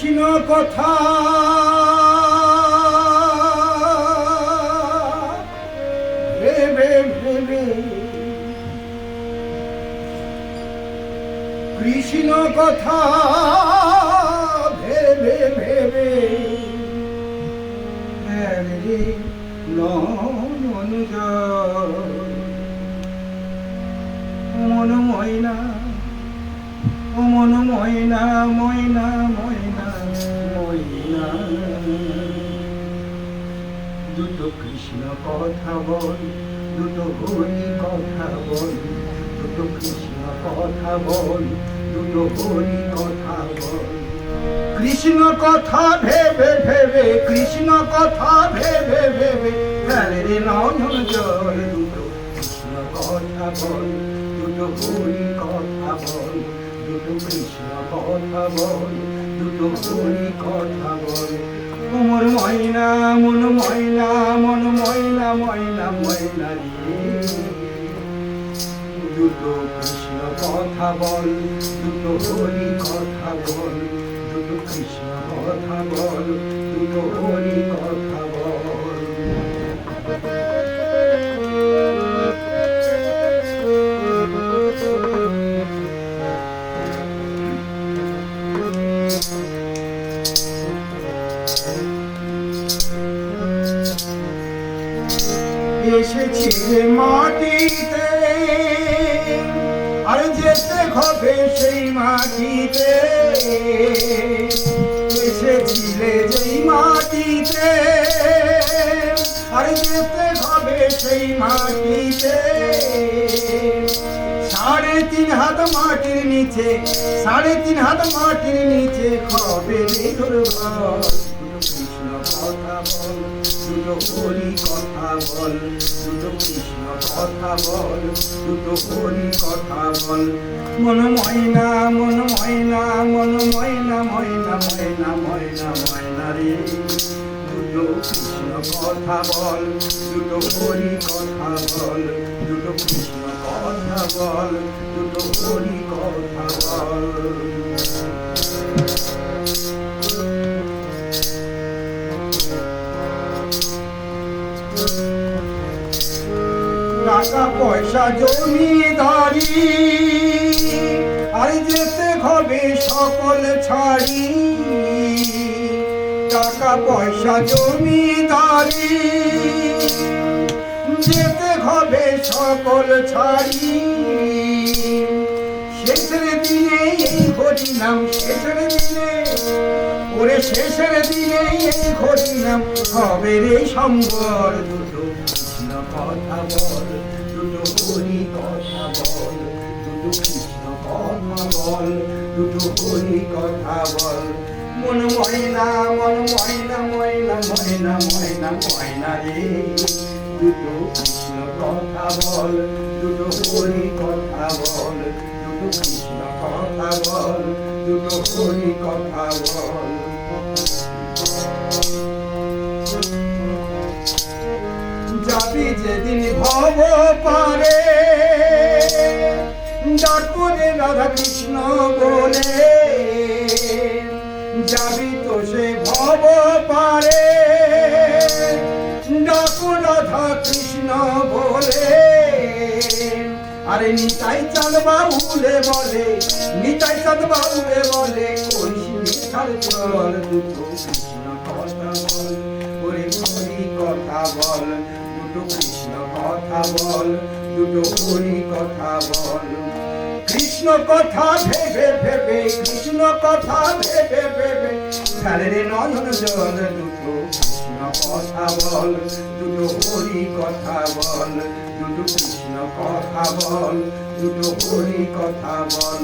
কৃষ্ণ কথা। ভেবে ভেবে কৃষ্ণ কথা। ভেবে ভেবে রে জল। মন ময়না মন ময়না ময়না ময়না। দুটো কৃষ্ণ কথা বল, দুটো হরি কথা বল, দুটো কৃষ্ণ কথা বল, দুটো হরি কথা বল। কৃষ্ণ কথা ভেবে ভেবে, কৃষ্ণ কথা ভেবে ভেবে ফেলে রে নয়ন জল, দুটো কৃষ্ণ কথা বল, দুটো হরি কথা বল, দুটো কৃষ্ণ কথা বল, দুটো হরি কথা বল। মোর ময়না মন ময়না মন ময়না ময়না ময়না দুটো কৃষ্ণ কথা বল, দুটো হরি কথা বল, দুটো কৃষ্ণ কথা বল, দুটো হরি কথা বল। এসেছিলে মাটিতে, আর যেতে হবে সেই মাটিতে। এসেছিলে যেই মাটিতে, আর যেতে হবে সেই মাটিতে। সাড়ে তিন হাত মাটির নিচে, সাড়ে তিন হাত মাটির নিচে হবে নিধুর ঘর। কৃষ্ণ কথা বল। দুটো হরি কথা বল দুটো কৃষ্ণ কথা বল দুটো হরি কথা বল। মন ময়না মন ময়না মন ময়না ময়না ময়না ময়না ময়না রে। দুটো কৃষ্ণ কথা বল, দুটো হরি কথা বল, দুটো কৃষ্ণ কথা বল, দুটো হরি কথা বল। টাকা পয়সা জমিদারি। আর যেতে হবে সকল ছাড়ি। টাকা পয়সা জমিদারি। যেতে হবে সকল ছাড়ি। শেষের দিনে এই হরিনাম শেষের দিনে। ওরে শেষের দিনে এই হরিনাম হবে রে সম্বর দুটো? কথা বল দুটো হরি কথা বল দুটো কৃষ্ণ কথা বল দুটো হরি কথা বল মন ময়না মন ময়না ময়না ময়না ময়না ময়না রে দুটো কৃষ্ণ কথা বল দুটো হরি কথা বল দুটো কৃষ্ণ কথা বল দুটো হরি কথা বল যেদিন ভব পারে ডাকুরে রাধা কৃষ্ণ বলে, যাবি তো সে ভব পারে, ডাকু রাধা কৃষ্ণ বলে। আরে নিতাই চাঁদ বাবুলে বলে, নিতাই চাঁদ বাবুলে বলে চল কৃষ্ণ কথা বল কথা বল। দুটো কৃষ্ণ কথা বল, দুটো হরি কথা বল। কৃষ্ণ কথা ভেবে ভেবে, কৃষ্ণ কথা ভেবে ভেবে, ছাড়ে রে নয়ন জল, দুটো কৃষ্ণ কথা বল, দুটো হরি কথা বল, দুটো কৃষ্ণ কথা বল, দুটো হরি কথা বল।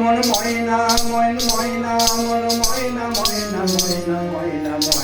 মন ময়না ময়ন ময়না, মন ময়না ময়না ময়না ময়না ময়না।